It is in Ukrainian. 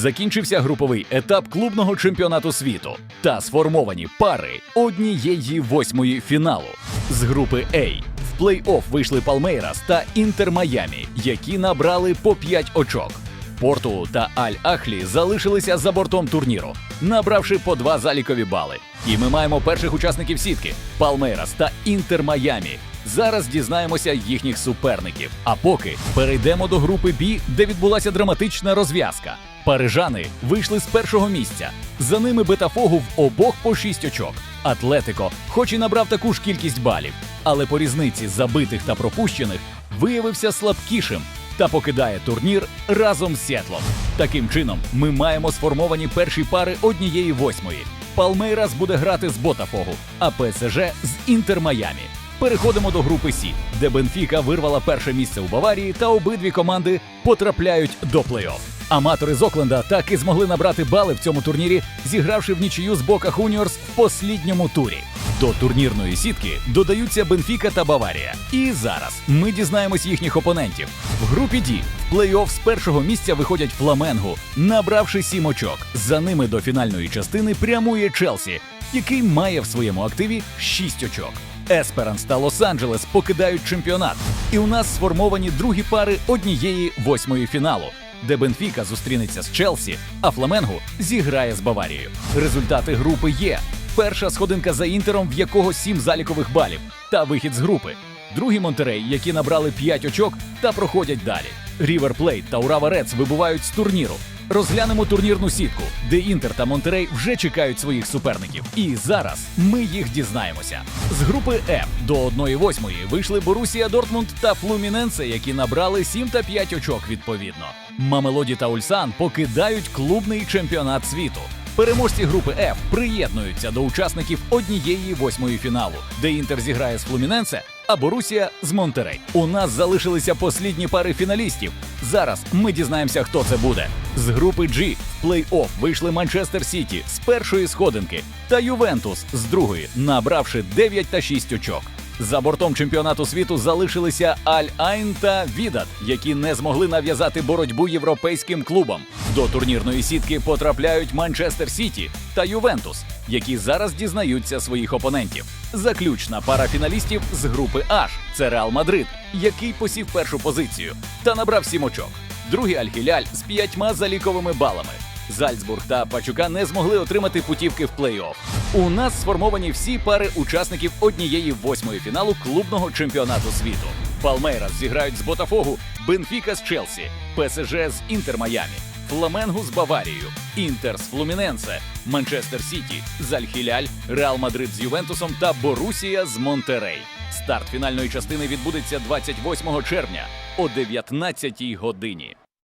Закінчився груповий етап клубного чемпіонату світу та сформовані пари однієї восьмої фіналу. З групи А в плей-офф вийшли Палмейрас та Інтер Майамі, які набрали по 5 очок. Порту та Аль Ахлі залишилися за бортом турніру, набравши по два залікові бали. І ми маємо перших учасників сітки Палмейрас та Інтер Майамі. Зараз дізнаємося їхніх суперників. А поки перейдемо до групи Б, де відбулася драматична розв'язка. Парижани вийшли з першого місця. За ними Бетафогу в обох по 6 очок. Атлетико, хоч і набрав таку ж кількість балів, але по різниці забитих та пропущених виявився слабкішим та покидає турнір разом з Сєтлом. Таким чином, ми маємо сформовані перші пари однієї восьмої. Палмейрас буде грати з Ботафогу, а ПСЖ з Інтер Майамі. Переходимо до групи Сі, де Бенфіка вирвала перше місце у Баварії, та обидві команди потрапляють до плей-офф. Аматори з Окленда так і змогли набрати бали в цьому турнірі, зігравши в нічию з Бока Хуніорс в послідньому турі. До турнірної сітки додаються Бенфіка та Баварія. І зараз ми дізнаємось їхніх опонентів. В групі Ді в плей-офф з першого місця виходять Фламенгу, набравши сім очок. За ними до фінальної частини прямує Челсі, який має в своєму активі 6 очок. Есперанс та Лос-Анджелес покидають чемпіонат. І у нас сформовані другі пари однієї восьмої фіналу, де Бенфіка зустрінеться з Челсі, а Фламенгу зіграє з Баварією. Результати групи є. Перша сходинка за інтером, в якого сім залікових балів, та вихід з групи. Другі Монтерей, які набрали 5 очок та проходять далі. Рівер Плейт та Урава Рец вибувають з турніру. Розглянемо турнірну сітку, де Інтер та Монтерей вже чекають своїх суперників. І зараз ми їх дізнаємося. З групи F до 1-8 вийшли Борусія Дортмунд та Флуміненсе, які набрали 7 та 5 очок відповідно. Мамелоді та Ульсан покидають клубний чемпіонат світу. Переможці групи F приєднуються до учасників однієї восьмої фіналу, де Інтер зіграє з Флуміненсе, а Борусія з Монтерей. У нас залишилися послідні пари фіналістів. Зараз ми дізнаємося, хто це буде. З групи G в плей-офф вийшли Манчестер Сіті з першої сходинки та Ювентус з другої, набравши 9 та 6 очок. За бортом чемпіонату світу залишилися Аль Айн та Відат, які не змогли нав'язати боротьбу європейським клубам. До турнірної сітки потрапляють Манчестер Сіті та Ювентус, які зараз дізнаються своїх опонентів. Заключна пара фіналістів з групи H – це Реал Мадрид, який посів першу позицію та набрав сім очок. Другий Аль-Хіляль з п'ятьма заліковими балами. Зальцбург та Пачука не змогли отримати путівки в плей-офф. У нас сформовані всі пари учасників однієї восьмої фіналу клубного чемпіонату світу. Палмейрас зіграють з Ботафогу, Бенфіка з Челсі, ПСЖ з Інтер Майамі, Фламенгу з Баварією, Інтер з Флуміненсе, Манчестер Сіті з Аль-Хіляль, Реал Мадрид з Ювентусом та Борусія з Монтерей. Старт фінальної частини відбудеться 28 червня о 19 годині.